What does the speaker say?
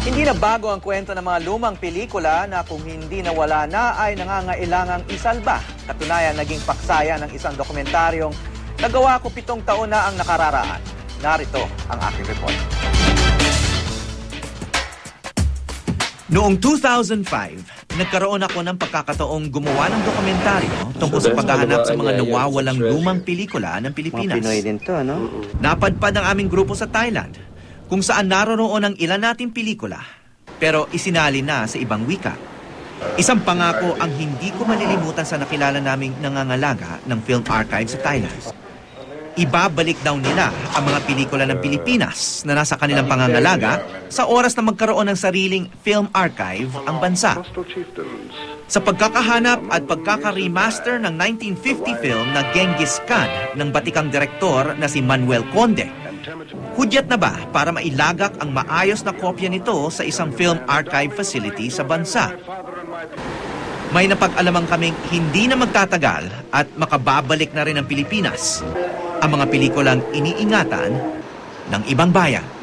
Hindi na bago ang kwento ng mga lumang pelikula na kung hindi nawala na ay nangangailangang isalba. Katunayan, naging paksaya ng isang dokumentaryong nagawa ko pitong taon na ang nakararaan. Narito ang aking report. Noong 2005, nagkaroon ako ng pagkakataong gumawa ng dokumentaryo tungkol sa paghahanap sa mga nawawalang lumang pelikula ng Mga Pilipinas. Pinoy din to, no? Napadpad ang aming grupo sa Thailand, kung saan naroroon ang ilan nating pelikula, pero isinali na sa ibang wika. Isang pangako ang hindi ko malilimutan sa nakilala naming nangangalaga ng Film Archive sa Thailand. Ibabalik daw nila ang mga pelikula ng Pilipinas na nasa kanilang pangangalaga sa oras na magkaroon ng sariling film archive ang bansa. Sa pagkakahanap at pagkaka-remaster ng 1950 film na Genghis Khan ng batikang direktor na si Manuel Conde, hudyat na ba para mailagak ang maayos na kopya nito sa isang film archive facility sa bansa? May napag-alamang kaming hindi na magtatagal at makababalik na rin ang Pilipinas ang mga pelikulang iniingatan ng ibang bayan.